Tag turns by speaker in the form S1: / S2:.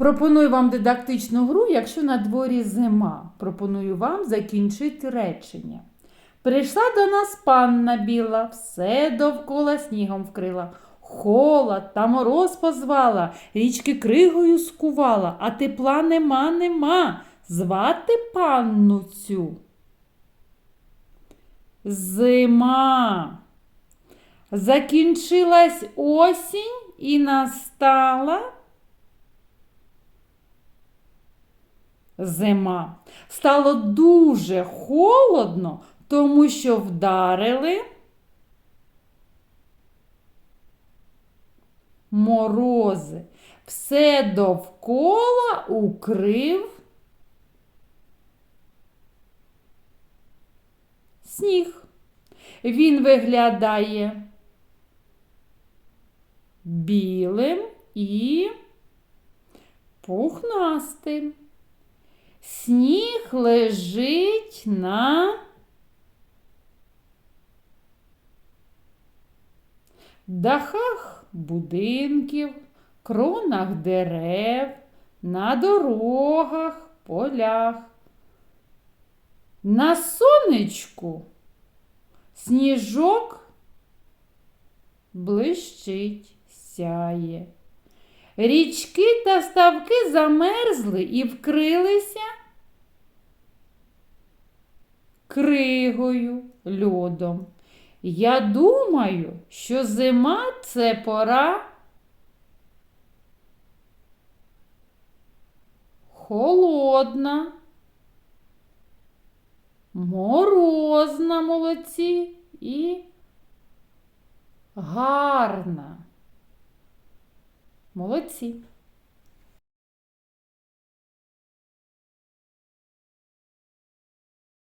S1: Пропоную вам дидактичну гру, якщо на дворі зима. Пропоную вам закінчити речення. Прийшла до нас панна біла, все довкола снігом вкрила. Холод та мороз позвала, річки кригою скувала, а тепла нема, нема. Звати панну цю. Зима. Закінчилась осінь і настала зима. Стало дуже холодно, тому що вдарили морози. Все довкола укрив сніг. Він виглядає білим і пухнастим. Сніг лежить на дахах будинків, кронах дерев, на дорогах, полях. На сонечку сніжок блищить, сяє. Річки та ставки замерзли і вкрилися кригою, льодом. Я думаю, що зима це пора холодна, морозна молодці і гарна. Молодці.